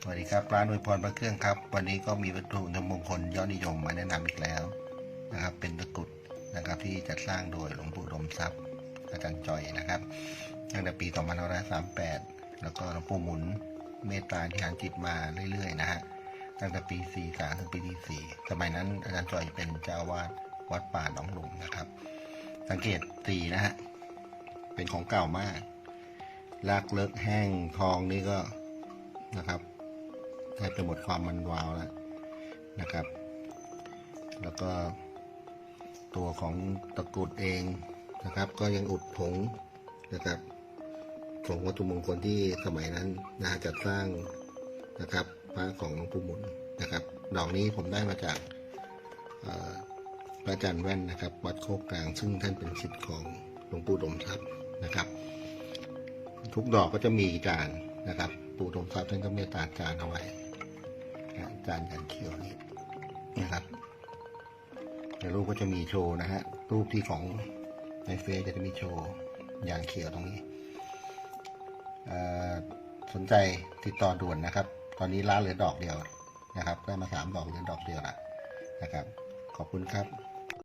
สวัสดีครับร้านอวยพรพระเครื่องครับ วันนี้ก็มีวัตถุมงคลยอดนิยมมาแนะนำอีกแล้วนะครับ เป็นตะกรุดนะครับที่จัดสร้างโดยหลวงปู่ดมทรัพย์อาจารย์จอยนะครับตั้งแต่ปี2538 แล้วก็หลวงปู่หมุนเมตตาที่หารจิตมาเรื่อยๆนะฮะตั้งแต่ปี43ถึงปีที่4สมัยนั้นอาจารย์จอยเป็นเจ้าวาสวัดป่าหนองหลุมนะครับ สังเกตสีนะฮะเป็นของเก่ามากลากเลิกแห้งทองนี่ก็นะครับ แทบจะหมดความมันวาวแล้วนะครับ แล้วก็ตัวของตะกรุดเองนะครับ ก็ยังอุดผงนะครับผงวัตถุมงคลที่สมัยนั้นนะจัดสร้างนะครับพระของหลวงปู่หมุนนะครับ ดอกนี้ผมได้มาจากพระอาจารย์แว่นนะครับ วัดโคกกลาง ซึ่งท่านเป็นศิษย์ของหลวงปู่ดมทรัพย์นะครับ ทุกดอกก็จะมีจานนะครับ ปู่ดมทรัพย์ท่านก็เมตตาจานเอาไว้ จานยันเขียวนี่นะครับเดี๋ยวรูปก็จะมีโชว์นะฮะรูปที่ของในเฟซจะมีโชว์ยางเขียวตรงนี้สนใจติดต่อด่วนนะครับ ตอนนี้ร้านเหลือดอกเดียวนะครับได้มาสามดอกเหลือดอกเดียวละนะครับ ขอบคุณครับ